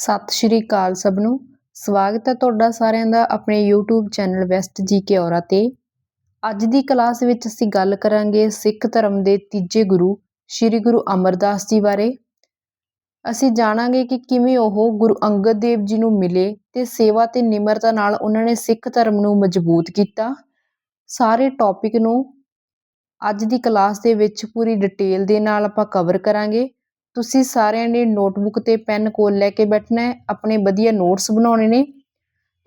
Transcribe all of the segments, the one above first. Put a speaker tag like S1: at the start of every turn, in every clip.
S1: ਸਤਿ ਸ਼੍ਰੀ ਅਕਾਲ ਸਭ ਨੂੰ। ਸਵਾਗਤ ਹੈ ਤੁਹਾਡਾ ਸਾਰਿਆਂ ਦਾ ਆਪਣੇ YouTube channel West G K Aura. ਅੱਜ ਦੀ ਕਲਾਸ ਵਿੱਚ ਅਸੀਂ ਗੱਲ ਕਰਾਂਗੇ ਸਿੱਖ ਧਰਮ ਦੇ ਤੀਜੇ ਗੁਰੂ, ਸ੍ਰੀ ਗੁਰੂ ਅਮਰਦਾਸ ਜੀ ਬਾਰੇ। ਅਸੀਂ ਜਾਣਾਂਗੇ ਕਿ ਕਿਵੇਂ ਉਹ ਗੁਰੂ ਅੰਗਦ ਦੇਵ ਜੀ ਨੂੰ ਮਿਲੇ ਤੇ ਸੇਵਾ ਤੇ ਨਿਮਰਤਾ ਨਾਲ ਉਹਨਾਂ ਨੇ ਸਿੱਖ ਧਰਮ ਨੂੰ ਮਜ਼ਬੂਤ ਕੀਤਾ। ਸਾਰੇ ਟੌਪਿਕ ਨੂੰ ਅੱਜ ਦੀ ਕਲਾਸ ਦੇ ਵਿੱਚ ਪੂਰੀ ਡਿਟੇਲ ਦੇ ਨਾਲ ਆਪਾਂ ਕਵਰ ਕਰਾਂਗੇ। ਤੁਸੀਂ ਸਾਰਿਆਂ ਨੇ ਨੋਟਬੁੱਕ ਤੇ ਪੈਨ ਕੋਲ ਲੈ ਕੇ ਬੈਠਣਾ ਹੈ, ਆਪਣੇ ਵਧੀਆ ਨੋਟਸ ਬਣਾਉਣੇ ਨੇ।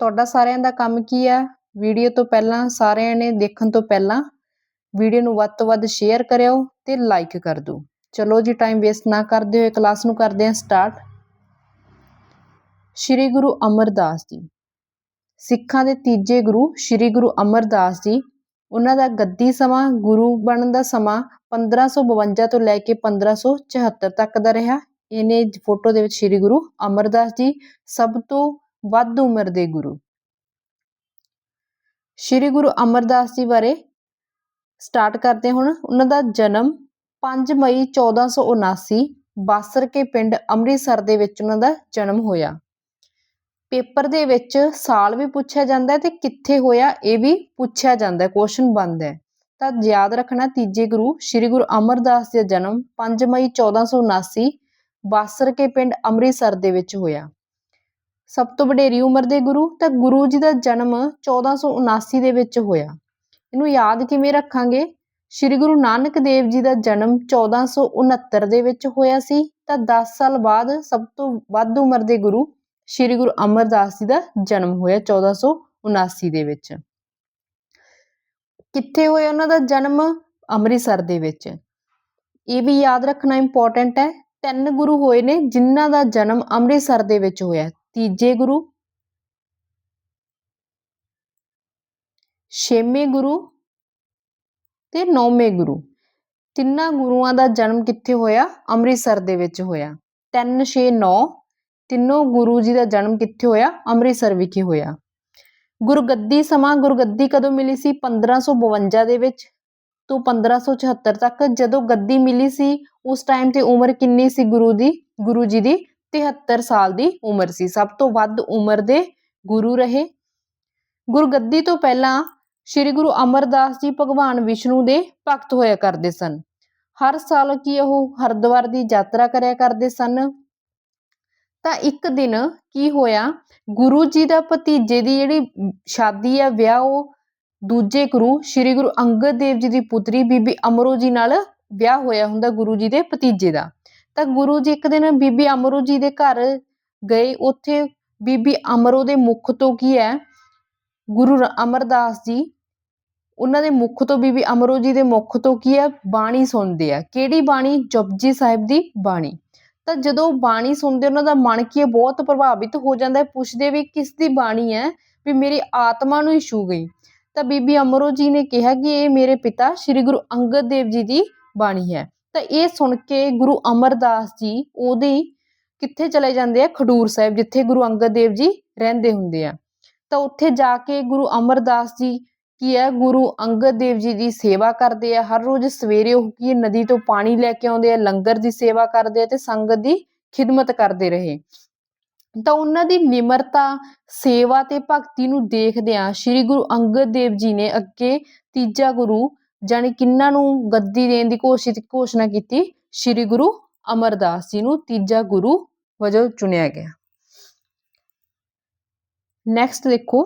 S1: ਤੁਹਾਡਾ ਸਾਰਿਆਂ ਦਾ ਕੰਮ ਕੀ ਆ ਵੀਡੀਓ ਤੋਂ ਪਹਿਲਾਂ, ਸਾਰਿਆਂ ਨੇ ਦੇਖਣ ਤੋਂ ਪਹਿਲਾਂ ਵੀਡੀਓ ਨੂੰ ਵੱਧ ਤੋਂ ਵੱਧ ਸ਼ੇਅਰ ਕਰਿਓ ਤੇ ਲਾਈਕ ਕਰ ਦਿਓ। ਚਲੋ ਜੀ ਟਾਈਮ ਵੇਸਟ ਨਾ ਕਰਦੇ ਹੋਏ ਕਲਾਸ ਨੂੰ ਕਰਦੇ ਹਾਂ ਸਟਾਰਟ ਸ੍ਰੀ ਗੁਰੂ ਅਮਰਦਾਸ ਜੀ। ਸਿੱਖਾਂ ਦੇ ਤੀਜੇ ਗੁਰੂ ਸ੍ਰੀ ਗੁਰੂ ਅਮਰਦਾਸ ਜੀ ਉਹਨਾਂ ਦਾ ਗੱਦੀ ਸਮਾਂ, ਗੁਰੂ ਬਣਨ ਦਾ ਸਮਾਂ 1552 ਤੋਂ ਲੈ ਕੇ 1574 ਤੱਕ ਦਾ ਰਿਹਾ। ਇਹਨੇ ਫੋਟੋ ਦੇ ਵਿੱਚ ਸ੍ਰੀ ਗੁਰੂ ਅਮਰਦਾਸ ਜੀ ਸਭ ਤੋਂ ਵੱਧ ਉਮਰ ਦੇ ਗੁਰੂ। ਸ੍ਰੀ ਗੁਰੂ ਅਮਰਦਾਸ ਜੀ ਬਾਰੇ ਸਟਾਰਟ ਕਰਦੇ ਹੁਣ। ਉਹਨਾਂ ਦਾ ਜਨਮ 5 ਮਈ 1479 ਬਾਸਰ ਕੇ ਪਿੰਡ ਅੰਮ੍ਰਿਤਸਰ ਦੇ ਵਿੱਚ ਉਹਨਾਂ ਦਾ ਜਨਮ ਹੋਇਆ। ਪੇਪਰ ਦੇ ਵਿੱਚ ਸਾਲ ਵੀ ਪੁੱਛਿਆ ਜਾਂਦਾ ਤੇ ਕਿੱਥੇ ਹੋਇਆ ਇਹ ਵੀ ਪੁੱਛਿਆ ਜਾਂਦਾ ਕੁਐਸਚਨ ਬਣਦਾ ਹੈ। ਤਾਂ ਯਾਦ ਰੱਖਣਾ ਤੀਜੇ ਗੁਰੂ, ਸ੍ਰੀ ਗੁਰੂ ਅਮਰਦਾਸ ਜੀ ਦਾ ਜਨਮ 5 ਮਈ 1479 ਬਾਸਰ ਕੇ ਪਿੰਡ ਅੰਮ੍ਰਿਤਸਰ ਦੇ ਵਿੱਚ ਹੋਇਆ। ਸਭ ਤੋਂ ਵਡੇਰੀ ਉਮਰ ਦੇ ਗੁਰੂ, ਤਾਂ ਗੁਰੂ ਜੀ ਦਾ ਜਨਮ 1479 ਦੇ ਵਿੱਚ ਹੋਇਆ। ਇਹਨੂੰ ਯਾਦ ਕਿਵੇਂ ਰੱਖਾਂਗੇ? ਸ੍ਰੀ ਗੁਰੂ ਨਾਨਕ ਦੇਵ ਜੀ ਦਾ ਜਨਮ 1469 ਦੇ ਵਿੱਚ ਹੋਇਆ ਸੀ, ਤਾਂ 10 ਸਾਲ ਬਾਅਦ ਸਭ ਤੋਂ ਵੱਧ ਉਮਰ ਦੇ ਗੁਰੂ ਸ੍ਰੀ ਗੁਰੂ ਅਮਰਦਾਸ ਜੀ ਦਾ ਜਨਮ ਹੋਇਆ 1479 ਦੇ ਵਿੱਚ। ਕਿੱਥੇ ਹੋਇਆ ਉਹਨਾਂ ਦਾ ਜਨਮ? ਅੰਮ੍ਰਿਤਸਰ ਦੇ ਵਿੱਚ। ਇਹ ਵੀ ਯਾਦ ਰੱਖਣਾ ਇੰਪੋਰਟੈਂਟ ਹੈ। ਤਿੰਨ ਗੁਰੂ ਹੋਏ ਨੇ ਜਿਨ੍ਹਾਂ ਦਾ ਜਨਮ ਅੰਮ੍ਰਿਤਸਰ ਦੇ ਵਿੱਚ ਹੋਇਆ। ਤੀਜੇ ਗੁਰੂ ਛੇਵੇਂ ਗੁਰੂ ਤੇ ਨੌਵੇਂ ਗੁਰੂ। ਤਿੰਨਾਂ ਗੁਰੂਆਂ ਦਾ ਜਨਮ ਕਿੱਥੇ ਹੋਇਆ? ਅੰਮ੍ਰਿਤਸਰ ਦੇ ਵਿੱਚ ਹੋਇਆ। 3 6 9 ਤਿੰਨੋਂ ਗੁਰੂ ਜੀ ਦਾ ਜਨਮ ਕਿੱਥੇ ਹੋਇਆ? ਅੰਮ੍ਰਿਤਸਰ ਵਿਖੇ ਹੋਇਆ। ਗੁਰਗੱਦੀ ਸਮਾਂ ਗੁਰਗੱਦੀ ਕਦੋਂ ਮਿਲੀ ਸੀ? 1552 ਦੇ ਵਿੱਚ ਤੋਂ 1574 ਤੱਕ। ਜਦੋਂ ਗੱਦੀ ਮਿਲੀ ਸੀ, ਉਸ ਟਾਈਮ ਤੇ ਉਮਰ ਕਿੰਨੀ ਸੀ ਗੁਰੂ ਦੀ? ਗੁਰੂ ਜੀ ਦੀ 73 ਸਾਲ ਦੀ ਉਮਰ ਸੀ। ਸਭ ਤੋਂ ਵੱਧ ਉਮਰ ਦੇ ਗੁਰੂ ਰਹੇ। ਗੁਰਗੱਦੀ ਤੋਂ ਪਹਿਲਾਂ ਸ੍ਰੀ ਗੁਰੂ ਅਮਰਦਾਸ ਜੀ ਭਗਵਾਨ ਵਿਸ਼ਨੂੰ ਦੇ ਭਗਤ ਹੋਇਆ ਕਰਦੇ ਸਨ। ਹਰ ਸਾਲ ਕੀ ਉਹ ਹਰਿਦੁਆਰ ਦੀ ਯਾਤਰਾ ਕਰਿਆ ਕਰਦੇ ਸਨ। ਤਾਂ ਇੱਕ ਦਿਨ ਕੀ ਹੋਇਆ? ਗੁਰੂ ਜੀ ਦਾ ਭਤੀਜੇ ਦੀ ਜਿਹੜੀ ਸ਼ਾਦੀ ਆ, ਵਿਆਹ ਉਹ ਦੂਜੇ ਗੁਰੂ, ਸ੍ਰੀ ਗੁਰੂ ਅੰਗਦ ਦੇਵ ਜੀ ਦੀ ਪੁੱਤਰੀ ਬੀਬੀ ਅਮਰੋ ਜੀ ਨਾਲ ਵਿਆਹ ਹੋਇਆ ਹੁੰਦਾ ਗੁਰੂ ਜੀ ਦੇ ਭਤੀਜੇ ਦਾ। ਤਾਂ ਗੁਰੂ ਜੀ ਇੱਕ ਦਿਨ ਬੀਬੀ ਅਮਰੋ ਜੀ ਦੇ ਘਰ ਗਏ। ਉੱਥੇ ਬੀਬੀ ਅਮਰੋ ਦੇ ਮੁਖ ਤੋਂ ਕੀ ਹੈ? ਗੁਰੂ ਅਮਰਦਾਸ ਜੀ, ਉਹਨਾਂ ਦੇ ਮੁਖ ਤੋਂ ਬੀਬੀ ਅਮਰੋ ਜੀ ਦੇ ਮੁਖ ਤੋਂ ਕੀ ਹੈ? ਬਾਣੀ ਸੁਣਦੇ ਆ। ਕਿਹੜੀ ਬਾਣੀ? ਜਪਜੀ ਸਾਹਿਬ ਦੀ ਬਾਣੀ। ਤਾਂ ਜਦੋਂ ਬਾਣੀ ਸੁਣਦੇ ਉਹਨਾਂ ਦਾ ਮਨ ਕੀ ਹੈ? ਬਹੁਤ ਪ੍ਰਭਾਵਿਤ ਹੋ ਜਾਂਦਾ ਹੈ। ਪੁੱਛਦੇ ਵੀ ਕਿਸ ਦੀ ਬਾਣੀ ਹੈ? ਵੀ ਮੇਰੀ ਆਤਮਾ ਨੂੰ ਹੀ ਛੂ ਗਈ। ਤਾਂ ਬੀਬੀ ਅਮਰੋ ਜੀ ਨੇ ਕਿਹਾ ਕਿ ਇਹ ਮੇਰੇ ਪਿਤਾ ਸ੍ਰੀ ਗੁਰੂ ਅੰਗਦ ਦੇਵ ਜੀ ਦੀ ਬਾਣੀ ਹੈ। ਤਾਂ ਇਹ ਸੁਣ ਕੇ ਗੁਰੂ ਅਮਰਦਾਸ ਜੀ ਉਹਦੀ ਕਿੱਥੇ ਚਲੇ ਜਾਂਦੇ ਆ? ਖਡੂਰ ਸਾਹਿਬ, ਜਿੱਥੇ ਗੁਰੂ ਅੰਗਦ ਦੇਵ ਜੀ ਰਹਿੰਦੇ ਹੁੰਦੇ ਆ। ਤਾਂ ਉੱਥੇ ਜਾ ਕੇ ਗੁਰੂ ਅਮਰਦਾਸ ਜੀ ਕੀ ਹੈ? ਗੁਰੂ ਅੰਗਦ ਦੇਵ ਜੀ ਦੀ ਸੇਵਾ ਕਰਦੇ ਆ, ਹਰ ਰੋਜ਼ ਸਵੇਰੇ ਉਹ ਕੀ ਨਦੀ ਤੋਂ ਪਾਣੀ ਲੈ ਕੇ ਆਉਂਦੇ ਆ, ਲੰਗਰ ਦੀ ਸੇਵਾ ਕਰਦੇ ਆ ਤੇ ਸੰਗਤ ਦੀ ਖਿਦਮਤ ਕਰਦੇ ਰਹੇ। ਤਾਂ ਉਹਨਾਂ ਦੀ ਨਿਮਰਤਾ, ਸੇਵਾ ਤੇ ਭਗਤੀ ਨੂੰ ਦੇਖਦਿਆਂ ਸ੍ਰੀ ਗੁਰੂ ਅੰਗਦ ਦੇਵ ਜੀ ਨੇ ਅੱਗੇ ਤੀਜਾ ਗੁਰੂ ਜਾਨੀ ਕਿੰਨਾਂ ਨੂੰ ਗੱਦੀ ਦੇਣ ਦੀ ਘੋਸ਼ਿਤ, ਘੋਸ਼ਣਾ ਕੀਤੀ ਸ੍ਰੀ ਗੁਰੂ ਅਮਰਦਾਸ ਜੀ ਨੂੰ ਤੀਜਾ ਗੁਰੂ ਵਜੋਂ ਚੁਣਿਆ ਗਿਆ। ਨੈਕਸਟ ਦੇਖੋ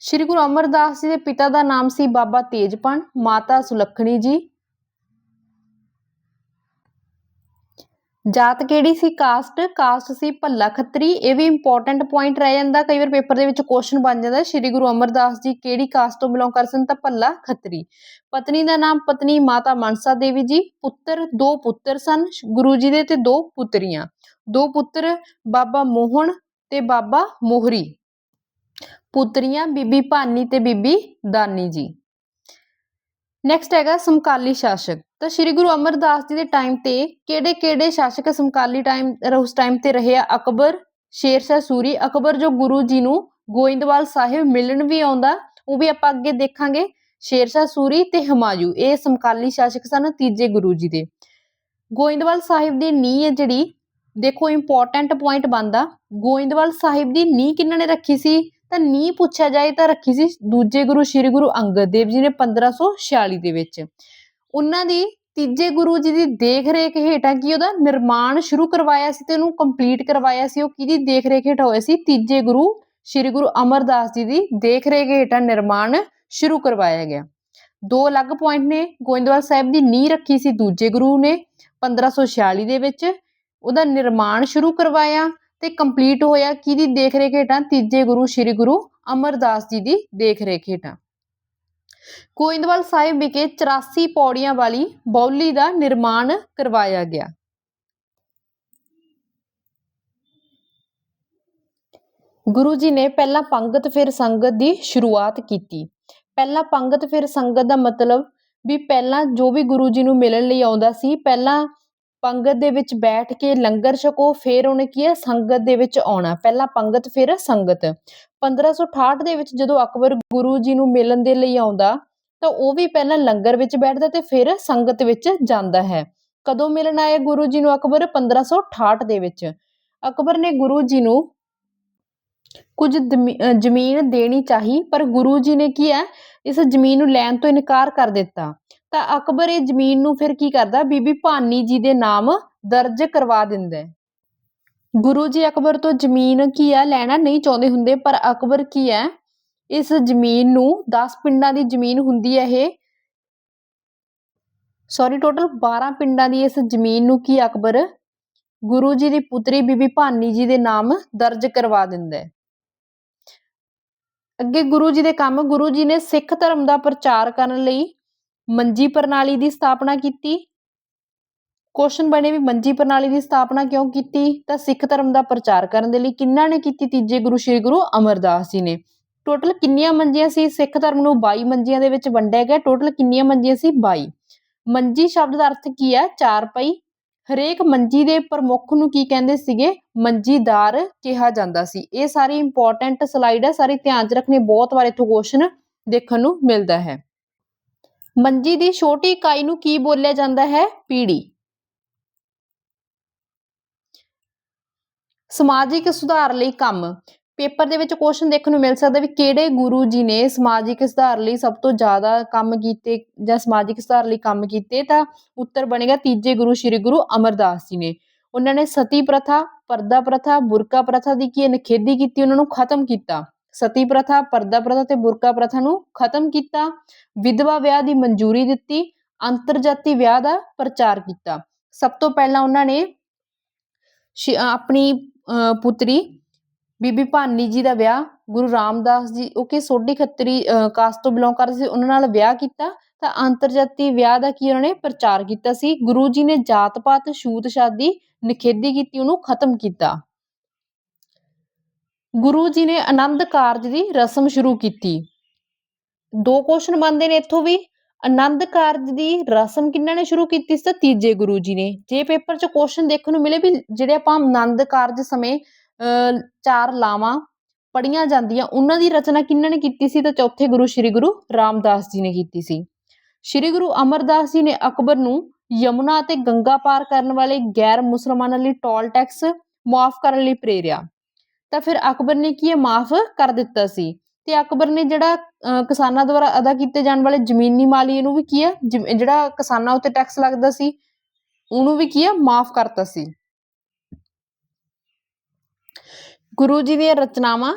S1: ਸ਼੍ਰੀ ਗੁਰੂ ਅਮਰਦਾਸ ਜੀ ਦੇ ਪਿਤਾ ਦਾ ਨਾਮ ਸੀ ਬਾਬਾ ਤੇਜਪਨ ਮਾਤਾ ਸੁਲੱਖਣੀ ਜੀ। ਜਾਤ ਕਿਹੜੀ ਸੀ? ਕਾਸਟ। ਕਾਸਟ ਸੀ ਭੱਲਾ ਖੱਤਰੀ। ਇਹ ਵੀ ਇੰਪੋਰਟੈਂਟ ਪੁਆਇੰਟ ਰਹਿ ਜਾਂਦਾ। ਕਈ ਵਾਰ ਪੇਪਰ ਦੇ ਵਿੱਚ ਕੁਐਸਚਨ ਬਣ ਜਾਂਦਾ। ਸ਼੍ਰੀ ਗੁਰੂ ਅਮਰਦਾਸ ਜੀ ਕਿਹੜੀ ਕਾਸਟ ਤੋਂ ਬਿਲੋਂਗ ਕਰ ਸਨ ਤਾਂ ਭੱਲਾ ਖੱਤਰੀ। ਪਤਨੀ ਦਾ ਨਾਮ ਪਤਨੀ ਮਾਤਾ ਮਨਸਾ ਦੇਵੀ ਜੀ। ਪੁੱਤਰ ਦੋ ਪੁੱਤਰ ਸਨ। ਗੁਰੂ ਜੀ ਦੇ ਤੇ ਦੋ ਪੁੱਤਰੀਆਂ। ਦੋ ਪੁੱਤਰ ਬਾਬਾ ਮੋਹਣ ਤੇ ਬਾਬਾ ਮੋਹਰੀ। ਪੁੱਤਰੀਆਂ ਬੀਬੀ ਭਾਨੀ ਤੇ ਬੀਬੀ ਦਾਨੀ ਜੀ। ਨੈਕਸਟ ਹੈਗਾ ਸਮਕਾਲੀ ਸ਼ਾਸਕ। ਤਾਂ ਸ੍ਰੀ ਗੁਰੂ ਅਮਰਦਾਸ ਜੀ ਦੇ ਟਾਈਮ ਤੇ ਕਿਹੜੇ ਕਿਹੜੇ ਸ਼ਾਸਕ ਸਮਕਾਲੀ ਟਾਈਮ ਉਸ ਟਾਈਮ ਤੇ ਰਹੇ ਆ? ਅਕਬਰ ਸ਼ੇਰਸ਼ਾਹ ਸੂਰੀ। ਅਕਬਰ ਜੋ ਗੁਰੂ ਜੀ ਨੂੰ ਗੋਇੰਦਵਾਲ ਸਾਹਿਬ ਮਿਲਣ ਵੀ ਆਉਂਦਾ, ਉਹ ਵੀ ਆਪਾਂ ਅੱਗੇ ਦੇਖਾਂਗੇ। ਸ਼ੇਰਸ਼ਾਹ ਸੂਰੀ ਤੇ ਹਮਾਯੂ। ਇਹ ਸਮਕਾਲੀ ਸ਼ਾਸਕ ਸਨ ਤੀਜੇ ਗੁਰੂ ਜੀ ਦੇ। ਗੋਇੰਦਵਾਲ ਸਾਹਿਬ ਦੀ ਨੀਂਹ ਹੈ ਜਿਹੜੀ, ਦੇਖੋ ਇੰਪੋਰਟੈਂਟ ਪੁਆਇੰਟ ਬਣਦਾ। ਗੋਇੰਦਵਾਲ ਸਾਹਿਬ ਦੀ ਨੀਂਹ ਕਿਹਨਾਂ ਨੇ ਰੱਖੀ ਸੀ? ਤਾਂ ਨੀਂਹ ਪੁੱਛਿਆ ਜਾਏ ਤਾਂ ਰੱਖੀ ਸੀ ਦੂਜੇ ਗੁਰੂ ਸ੍ਰੀ ਗੁਰੂ ਅੰਗਦ ਦੇਵ ਜੀ ਨੇ 1546 ਦੇ ਵਿੱਚ। ਉਹਨਾਂ ਦੀ ਤੀਜੇ ਗੁਰੂ ਜੀ ਦੀ ਦੇਖ ਰੇਖ ਹੇਠਾਂ ਕੀ ਉਹਦਾ ਨਿਰਮਾਣ ਸ਼ੁਰੂ ਕਰਵਾਇਆ ਸੀ ਤੇ ਉਹਨੂੰ ਕੰਪਲੀਟ ਕਰਵਾਇਆ ਸੀ, ਉਹ ਕਿਹਦੀ ਦੇਖ ਰੇਖ ਹੇਠਾਂ ਹੋਇਆ ਸੀ? ਤੀਜੇ ਗੁਰੂ ਸ੍ਰੀ ਗੁਰੂ ਅਮਰਦਾਸ ਜੀ ਦੀ ਦੇਖ ਰੇਖ ਹੇਠਾਂ ਨਿਰਮਾਣ ਸ਼ੁਰੂ ਕਰਵਾਇਆ ਗਿਆ। ਦੋ ਅਲੱਗ ਪੁਆਇੰਟ ਨੇ, ਗੋਇੰਦਵਾਲ ਸਾਹਿਬ ਦੀ ਨੀਂਹ ਰੱਖੀ ਸੀ ਦੂਜੇ ਗੁਰੂ ਨੇ 1546 ਦੇ ਵਿੱਚ। ਉਹਦਾ ਨਿਰਮਾਣ ਸ਼ੁਰੂ ਕਰਵਾਇਆ ਤੇ ਕੰਪਲੀਟ ਹੋਇਆ ਕਿਹਦੀ ਦੇਖ ਰੇਖ ਹੇਠਾਂ? ਤੀਜੇ ਗੁਰੂ, ਸ੍ਰੀ ਗੁਰੂ ਅਮਰਦਾਸ ਜੀ ਦੀ ਦੇਖ ਰੇਖ ਹੇਠਾਂ। ਗੋਇੰਦਵਾਲ ਸਾਹਿਬ ਵਿਖੇ 84 ਪੌੜੀਆਂ ਵਾਲੀ ਬੌਲੀ ਦਾ ਨਿਰਮਾਣ ਕਰਵਾਇਆ ਗਿਆ। ਗੁਰੂ ਜੀ ਨੇ ਪਹਿਲਾਂ ਪੰਗਤ ਫਿਰ ਸੰਗਤ ਦੀ ਸ਼ੁਰੂਆਤ ਕੀਤੀ। ਪਹਿਲਾਂ ਪੰਗਤ ਫਿਰ ਸੰਗਤ ਦਾ ਮਤਲਬ ਵੀ ਪਹਿਲਾਂ ਜੋ ਵੀ ਗੁਰੂ ਜੀ ਨੂੰ ਮਿਲਣ ਲਈ ਆਉਂਦਾ ਸੀ, ਪਹਿਲਾਂ ਪੰਗਤ ਦੇ ਵਿੱਚ ਬੈਠ ਕੇ ਲੰਗਰ ਛਕੋ, ਫਿਰ ਉਹਨੇ ਕੀ ਹੈ, ਸੰਗਤ ਦੇ ਵਿੱਚ ਆਉਣਾ। ਪਹਿਲਾਂ ਪੰਗਤ, ਫਿਰ ਸੰਗਤ। 1568 ਦੇ ਵਿੱਚ ਜਦੋਂ ਅਕਬਰ ਗੁਰੂ ਜੀ ਨੂੰ ਮਿਲਣ ਦੇ ਲਈ ਆਉਂਦਾ, ਤਾਂ ਉਹ ਵੀ ਪਹਿਲਾਂ ਲੰਗਰ ਵਿੱਚ ਬੈਠਦਾ ਤੇ ਫਿਰ ਸੰਗਤ ਵਿੱਚ ਜਾਂਦਾ ਹੈ। ਕਦੋਂ ਮਿਲਣ ਆਇਆ ਗੁਰੂ ਜੀ ਨੂੰ ਅਕਬਰ? 1568 ਦੇ ਵਿੱਚ। ਅਕਬਰ ਨੇ ਗੁਰੂ ਜੀ ਨੂੰ ਕੁਝ ਜ਼ਮੀਨ ਦੇਣੀ ਚਾਹੀ, ਪਰ ਗੁਰੂ ਜੀ ਨੇ ਕੀ ਹੈ, ਇਸ ਜ਼ਮੀਨ ਨੂੰ ਲੈਣ ਤੋਂ ਇਨਕਾਰ ਕਰ ਦਿੱਤਾ। ਤਾਂ ਅਕਬਰ ਇਹ ਜ਼ਮੀਨ ਨੂੰ ਫਿਰ ਕੀ ਕਰਦਾ? ਬੀਬੀ ਭਾਨੀ ਜੀ ਦੇ ਨਾਮ ਦਰਜ ਕਰਵਾ ਦਿੰਦਾ ਗੁਰੂ ਜੀ ਅਕਬਰ ਤੋਂ ਜ਼ਮੀਨ ਕੀ ਹੈ? ਲੈਣਾ ਨਹੀਂ ਚਾਹੁੰਦੇ ਹੁੰਦੇ, ਪਰ ਅਕਬਰ ਕੀ ਹੈ? ਇਸ ਜ਼ਮੀਨ ਨੂੰ 10 ਪਿੰਡਾਂ ਦੀ ਜ਼ਮੀਨ ਹੁੰਦੀ ਹੈ ਇਹ। ਸੌਰੀ ਟੋਟਲ 12 ਪਿੰਡਾਂ ਦੀ ਇਸ ਜ਼ਮੀਨ ਨੂੰ ਕੀ ਅਕਬਰ? ਗੁਰੂ ਜੀ ਦੀ ਪੁੱਤਰੀ ਬੀਬੀ ਭਾਨੀ ਜੀ ਦੇ ਨਾਮ ਦਰਜ ਕਰਵਾ ਦਿੰਦਾ ਹੈ। ਅੱਗੇ ਗੁਰੂ ਜੀ ਦੇ ਕੰਮ, ਗੁਰੂ ਜੀ ਨੇ ਸਿੱਖ ਧਰਮ ਦਾ ਪ੍ਰਚਾਰ ਕਰਨ ਲਈ ਮੰਜੀ ਪ੍ਰਣਾਲੀ ਦੀ ਸਥਾਪਨਾ ਕੀਤੀ। ਕੁਐਸਚਨ ਬਣੇ ਵੀ ਮੰਜੀ ਪ੍ਰਣਾਲੀ ਦੀ ਸਥਾਪਨਾ ਕਿਉਂ ਕੀਤੀ? ਤਾਂ ਸਿੱਖ ਧਰਮ ਦਾ ਪ੍ਰਚਾਰ ਕਰਨ ਦੇ ਲਈ ਕਿੰਨਾਂ ਨੇ ਕੀਤੀ? ਤੀਜੇ ਗੁਰੂ ਸ੍ਰੀ ਗੁਰੂ ਅਮਰਦਾਸ ਜੀ ਨੇ। ਟੋਟਲ ਕਿੰਨੀਆਂ ਮੰਜੀਆਂ ਸੀ? ਸਿੱਖ ਧਰਮ ਨੂੰ 22 ਮੰਜੀਆਂ ਦੇ ਵਿੱਚ ਵੰਡਿਆ ਗਿਆ। ਟੋਟਲ ਕਿੰਨੀਆਂ ਮੰਜੀਆਂ ਸੀ? 22 ਮੰਜੀ ਸ਼ਬਦ ਦਾ ਅਰਥ ਕੀ ਹੈ? ਚਾਰ ਪਈ। ਹਰੇਕ ਮੰਜੀ ਦੇ ਪ੍ਰਮੁੱਖ ਨੂੰ ਕੀ ਕਹਿੰਦੇ ਸੀਗੇ? ਮੰਜੀਦਾਰ ਕਿਹਾ ਜਾਂਦਾ ਸੀ। ਇਹ ਸਾਰੀ ਇੰਪੋਰਟੈਂਟ ਸਲਾਈਡ ਹੈ। ਸਾਰੀ ਧਿਆਨ 'ਚ ਰੱਖਣੀ ਬਹੁਤ ਵਾਰ ਇੱਥੋਂ ਕੁਐਸਚਨ ਦੇਖਣ ਨੂੰ ਮਿਲਦਾ ਹੈ। ਮੰਜੀ ਦੀ ਛੋਟੀ ਇਕਾਈ ਨੂੰ ਕੀ ਬੋਲਿਆ ਜਾਂਦਾ ਹੈ? ਪੀੜੀ। ਸਮਾਜਿਕ ਸੁਧਾਰ ਲਈ ਕੰਮ। ਪੇਪਰ ਦੇ ਵਿੱਚ ਕੁਐਸਚਨ ਦੇਖਣ ਨੂੰ ਮਿਲ ਸਕਦਾ ਵੀ ਕਿਹੜੇ ਗੁਰੂ ਜੀ ਨੇ ਸਮਾਜਿਕ ਸੁਧਾਰ ਲਈ ਸਭ ਤੋਂ ਜ਼ਿਆਦਾ ਕੰਮ ਕੀਤੇ ਜਾਂ ਸਮਾਜਿਕ ਸੁਧਾਰ ਲਈ ਕੰਮ ਕੀਤੇ? ਤਾਂ ਉੱਤਰ ਬਣੇਗਾ ਤੀਜੇ ਗੁਰੂ ਸ੍ਰੀ ਗੁਰੂ ਅਮਰਦਾਸ ਜੀ ਨੇ। ਉਹਨਾਂ ਨੇ ਸਤੀ ਪ੍ਰਥਾ, ਪਰਦਾ ਪ੍ਰਥਾ, ਬੁਰਕਾ ਪ੍ਰਥਾ ਦੀ ਕੀ ਨਿਖੇਧੀ ਕੀਤੀ, ਉਹਨਾਂ ਨੂੰ ਖਤਮ ਕੀਤਾ। ਸਤੀ ਪ੍ਰਥਾ, ਪਰਦਾ ਪ੍ਰਥਾ ਤੇ ਬੁਰਕਾ ਪ੍ਰਥਾ ਨੂੰ ਖਤਮ ਕੀਤਾ, ਵਿਧਵਾ ਵਿਆਹ ਦੀ ਮਨਜ਼ੂਰੀ ਦਿੱਤੀ, ਅੰਤਰਜਾਤੀ ਵਿਆਹ ਦਾ ਪ੍ਰਚਾਰ ਕੀਤਾ। ਸਭ ਤੋਂ ਪਹਿਲਾਂ ਉਹਨਾਂ ਨੇ ਆਪਣੀ ਪੁੱਤਰੀ ਬੀਬੀ ਭਾਨੀ ਜੀ ਦਾ ਵਿਆਹ, ਗੁਰੂ ਰਾਮਦਾਸ ਜੀ, ਉਹ ਕਿ ਸੋਢੀ ਖੱਤਰੀ ਕਾਸਟ ਤੋਂ ਬਿਲੋਂਗ ਕਰਦੇ ਸੀ, ਉਹਨਾਂ ਨਾਲ ਵਿਆਹ ਕੀਤਾ, ਤਾਂ ਅੰਤਰਜਾਤੀ ਵਿਆਹ ਦਾ ਕੀ ਉਹਨਾਂ ਨੇ ਪ੍ਰਚਾਰ ਕੀਤਾ ਸੀ? ਗੁਰੂ ਜੀ ਨੇ ਜਾਤ ਪਾਤ ਛੂਤ ਛਾਤ ਨਿਖੇਧੀ ਕੀਤੀ, ਉਹਨੂੰ ਖਤਮ ਕੀਤਾ। ਗੁਰੂ ਜੀ ਨੇ ਆਨੰਦ ਕਾਰਜ ਦੀ ਰਸਮ ਸ਼ੁਰੂ ਕੀਤੀ। ਦੋ ਕੁਐਸਚਨ ਬਣਦੇ ਨੇ ਇੱਥੋਂ ਵੀ। ਆਨੰਦ ਕਾਰਜ ਦੀ ਰਸਮ ਕਿਹਨਾਂ ਨੇ ਸ਼ੁਰੂ ਕੀਤੀ ਸੀ? ਤੀਜੇ ਗੁਰੂ ਜੀ ਨੇ। ਜੇ ਪੇਪਰ 'ਚ ਕੁਐਸਚਨ ਦੇਖਣ ਨੂੰ ਮਿਲੇ ਵੀ ਜਿਹੜੇ ਆਪਾਂ ਆਨੰਦ ਕਾਰਜ ਸਮੇਂ ਚਾਰ ਲਾਵਾਂ ਪੜੀਆਂ ਜਾਂਦੀਆਂ, ਉਹਨਾਂ ਦੀ ਰਚਨਾ ਕਿਹਨਾਂ ਨੇ ਕੀਤੀ ਸੀ? ਤਾਂ ਚੌਥੇ ਗੁਰੂ ਸ੍ਰੀ ਗੁਰੂ ਰਾਮਦਾਸ ਜੀ ਨੇ ਕੀਤੀ ਸੀ। ਸ੍ਰੀ ਗੁਰੂ ਅਮਰਦਾਸ ਜੀ ਨੇ ਅਕਬਰ ਨੂੰ ਯਮੁਨਾ ਅਤੇ ਗੰਗਾ ਪਾਰ ਕਰਨ ਵਾਲੇ ਗੈਰ ਮੁਸਲਮਾਨਾਂ ਲਈ ਟੋਲ ਟੈਕਸ ਮਾਫ ਕਰਨ ਲਈ ਪ੍ਰੇਰਿਆ। ਤਾਂ ਫਿਰ ਅਕਬਰ ਨੇ ਕੀ ਇਹ ਮਾਫ ਕਰ ਦਿੱਤਾ ਸੀ। ਤੇ ਅਕਬਰ ਨੇ ਜਿਹੜਾ ਕਿਸਾਨਾਂ ਦੁਆਰਾ ਅਦਾ ਕੀਤੇ ਜਾਣ ਵਾਲੇ ਜ਼ਮੀਨੀ ਮਾਲੀਏ ਨੂੰ ਵੀ ਕੀ ਹੈ ਜਿਹੜਾ ਕਿਸਾਨਾਂ ਉੱਤੇ ਟੈਕਸ ਲੱਗਦਾ ਸੀ, ਉਹਨੂੰ ਵੀ ਕੀ ਹੈ, ਮਾਫ ਕਰਤਾ ਸੀ। ਗੁਰੂ ਜੀ ਦੀਆਂ ਰਚਨਾਵਾਂ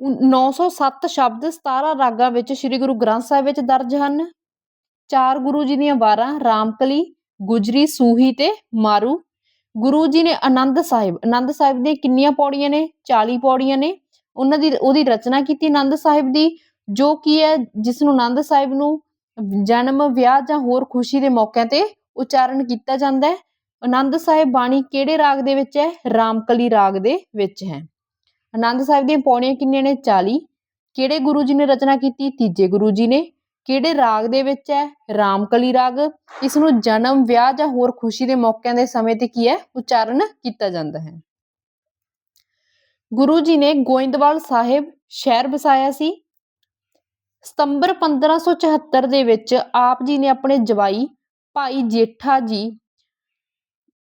S1: ਉ- 907 ਸ਼ਬਦ 17 ਰਾਗਾਂ ਵਿੱਚ ਸ੍ਰੀ ਗੁਰੂ ਗ੍ਰੰਥ ਸਾਹਿਬ ਵਿੱਚ ਦਰਜ ਹਨ। ਚਾਰ ਗੁਰੂ ਜੀ ਦੀਆਂ ਵਾਰਾਂ ਰਾਮਕਲੀ, ਗੁਜਰੀ, ਸੂਹੀ ਤੇ ਮਾਰੂ। ਗੁਰੂ ਜੀ ਨੇ ਆਨੰਦ ਸਾਹਿਬ ਆਨੰਦ ਸਾਹਿਬ ਦੀਆਂ ਕਿੰਨੀਆਂ ਪੌੜੀਆਂ ਨੇ? 40 ਪੌੜੀਆਂ ਨੇ। ਉਹਨਾਂ ਦੀ, ਉਹਦੀ ਰਚਨਾ ਕੀਤੀ ਆਨੰਦ ਸਾਹਿਬ ਦੀ, ਜੋ ਕੀ ਹੈ ਜਿਸ ਨੂੰ ਆਨੰਦ ਸਾਹਿਬ ਨੂੰ ਜਨਮ, ਵਿਆਹ ਜਾਂ ਹੋਰ ਖੁਸ਼ੀ ਦੇ ਮੌਕਿਆਂ ਤੇ ਉਚਾਰਨ ਕੀਤਾ ਜਾਂਦਾ ਹੈ। ਆਨੰਦ ਸਾਹਿਬ ਬਾਣੀ ਕਿਹੜੇ ਰਾਗ ਦੇ ਵਿੱਚ ਹੈ? ਰਾਮਕਲੀ ਰਾਗ ਦੇ ਵਿੱਚ ਹੈ। ਆਨੰਦ ਸਾਹਿਬ ਦੀਆਂ ਪੌੜੀਆਂ ਕਿੰਨੀਆਂ ਨੇ? 40 ਕਿਹੜੇ ਗੁਰੂ ਜੀ ਨੇ ਰਚਨਾ ਕੀਤੀ? ਤੀਜੇ ਗੁਰੂ ਜੀ ਨੇ। ਕਿਹੜੇ ਰਾਗ ਦੇ ਵਿੱਚ ਹੈ? ਰਾਮਕਲੀ ਰਾਗ। ਇਸ ਨੂੰ ਜਨਮ, ਵਿਆਹ ਜਾਂ ਹੋਰ ਖੁਸ਼ੀ ਦੇ ਮੌਕਿਆਂ ਦੇ ਸਮੇਂ ਤੇ ਕੀ ਹੈ? ਉਚਾਰਨ ਕੀਤਾ ਜਾਂਦਾ ਹੈ। ਗੁਰੂ ਜੀ ਨੇ ਗੋਇੰਦਵਾਲ ਸਾਹਿਬ ਸ਼ਹਿਰ ਵਸਾਇਆ ਸੀ। ਸਤੰਬਰ 1574 ਦੇ ਵਿੱਚ ਆਪ ਜੀ ਨੇ ਆਪਣੇ ਜਵਾਈ ਭਾਈ ਜੇਠਾ ਜੀ,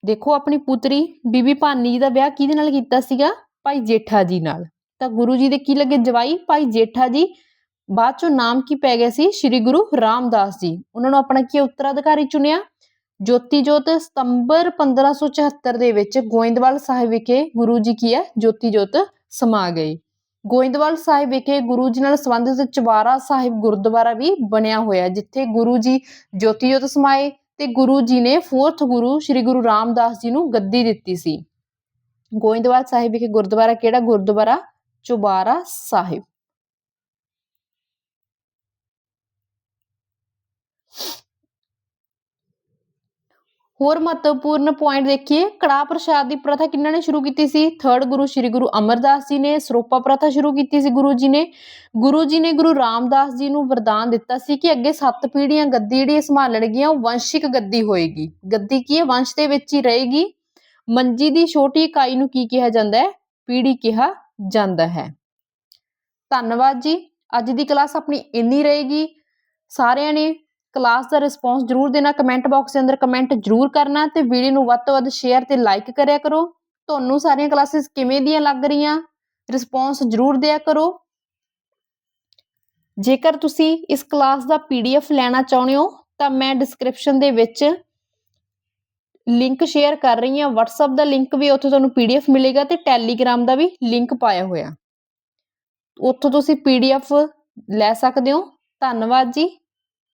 S1: ਦੇਖੋ ਆਪਣੀ ਪੁੱਤਰੀ, ਬੀਬੀ ਭਾਨੀ ਜੀ ਦਾ ਵਿਆਹ ਕਿਹਦੇ ਨਾਲ ਕੀਤਾ ਸੀਗਾ? ਭਾਈ ਜੇਠਾ ਜੀ ਨਾਲ। ਤਾਂ ਗੁਰੂ ਜੀ ਦੇ ਕੀ ਲੱਗੇ ਜਵਾਈ? ਭਾਈ ਜੇਠਾ ਜੀ ਬਾਅਦ ਚੋਂ ਨਾਮ ਕੀ ਪੈ ਗਿਆ ਸੀ? ਸ੍ਰੀ ਗੁਰੂ ਰਾਮਦਾਸ ਜੀ। ਉਹਨਾਂ ਨੂੰ ਆਪਣਾ ਕੀ ਉੱਤਰਾਧਿਕਾਰੀ ਚੁਣਿਆ? ਜੋਤੀ ਜੋਤ ਸਤੰਬਰ 1574 ਦੇ ਵਿੱਚ ਗੋਇੰਦਵਾਲ ਸਾਹਿਬ ਵਿਖੇ ਗੁਰੂ ਜੀ ਕੀ ਹੈ? ਜੋਤੀ ਜੋਤ ਸਮਾ ਗਏ। ਗੋਇੰਦਵਾਲ ਸਾਹਿਬ ਵਿਖੇ ਗੁਰੂ ਜੀ ਨਾਲ ਸੰਬੰਧਿਤ ਚਵਾਰਾ ਸਾਹਿਬ ਗੁਰਦੁਆਰਾ ਵੀ ਬਣਿਆ ਹੋਇਆ ਜਿੱਥੇ ਗੁਰੂ ਜੀ ਜੋਤੀ ਜੋਤ ਸਮਾਏ ਤੇ ਗੁਰੂ ਜੀ ਨੇ ਫੋਰਥ ਗੁਰੂ ਸ੍ਰੀ ਗੁਰੂ ਰਾਮਦਾਸ ਜੀ ਨੂੰ ਗੱਦੀ ਦਿੱਤੀ ਸੀ। ਗੋਇੰਦਵਾਲ ਸਾਹਿਬ ਵਿਖੇ ਗੁਰਦੁਆਰਾ ਕਿਹੜਾ? ਗੁਰਦੁਆਰਾ ਚੁਬਾਰਾ ਸਾਹਿਬ। ਹੋਰ ਮਹੱਤਵਪੂਰਨ ਪੁਆਇੰਟ ਦੇਖੀਏ ਕੜਾ ਪ੍ਰਸ਼ਾਦ ਦੀ ਪ੍ਰਥਾ ਕਿਹਨਾਂ ਨੇ ਸ਼ੁਰੂ ਕੀਤੀ ਸੀ? ਥਰਡ ਗੁਰੂ ਸ੍ਰੀ ਗੁਰੂ ਅਮਰਦਾਸ ਜੀ ਨੇ, ਸਰੋਪਾ ਪ੍ਰਥਾ ਸ਼ੁਰੂ ਕੀਤੀ ਸੀ ਗੁਰੂ ਜੀ ਨੇ। ਗੁਰੂ ਜੀ ਨੇ ਗੁਰੂ ਰਾਮਦਾਸ ਜੀ ਨੂੰ ਵਰਦਾਨ ਦਿੱਤਾ ਸੀ ਕਿ ਅੱਗੇ ਸੱਤ ਪੀੜ੍ਹੀਆਂ ਗੱਦੀ ਜਿਹੜੀ ਸੰਭਾਲਣਗੀਆਂ, ਉਹ ਵੰਸ਼ਿਕ ਗੱਦੀ ਹੋਏਗੀ। ਗੱਦੀ ਕੀ ਹੈ? ਵੰਸ਼ ਦੇ ਵਿੱਚ ਹੀ ਰਹੇਗੀ। ਮੰਜੀ ਦੀ ਛੋਟੀ ਇਕਾਈ ਨੂੰ ਕੀ ਕਿਹਾ ਜਾਂਦਾ ਹੈ? ਪੀੜ੍ਹੀ ਕਿਹਾ ਜਾਂਦਾ ਹੈ। ਧੰਨਵਾਦ ਜੀ। ਅੱਜ ਦੀ ਕਲਾਸ ਆਪਣੀ ਇੰਨੀ ਰਹੇਗੀ। ਸਾਰਿਆਂ ਨੇ ਕਲਾਸ ਦਾ ਰਿਸਪੌਂਸ ਜਰੂਰ ਦੇਣਾ ਕਮੈਂਟ ਬਾਕਸ ਦੇ ਅੰਦਰ ਕਮੈਂਟ ਜਰੂਰ ਕਰਨਾ ਤੇ ਵੀਡੀਓ ਨੂੰ ਵੱਧ ਤੋਂ ਵੱਧ ਸ਼ੇਅਰ ਤੇ ਲਾਈਕ ਕਰਿਆ ਕਰੋ। ਤੁਹਾਨੂੰ ਸਾਰੀਆਂ ਕਲਾਸਿਸ ਕਿਵੇਂ ਦੀਆਂ ਲੱਗ ਰਹੀਆਂ? ਰਿਸਪੌਂਸ ਜਰੂਰ ਦਿਆ ਕਰੋ। ਜੇਕਰ ਤੁਸੀਂ ਇਸ ਕਲਾਸ ਦਾ ਪੀਡੀਐਫ ਲੈਣਾ ਚਾਹੁੰਦੇ ਹੋ, ਤਾਂ ਮੈਂ ਡਿਸਕ੍ਰਿਪਸ਼ਨ ਦੇ ਵਿੱਚ ਲਿੰਕ ਸ਼ੇਅਰ ਕਰ ਰਹੀ ਹਾਂ। WhatsApp ਦਾ ਲਿੰਕ ਵੀ ਉੱਥੇ ਤੁਹਾਨੂੰ ਪੀਡੀਐਫ ਮਿਲੇਗਾ ਤੇ Telegram ਦਾ ਵੀ ਲਿੰਕ ਪਾਇਆ ਹੋਇਆ। ਉੱਥੋਂ ਤੁਸੀਂ ਪੀਡੀਐਫ ਲੈ ਸਕਦੇ ਹੋ। ਧੰਨਵਾਦ ਜੀ।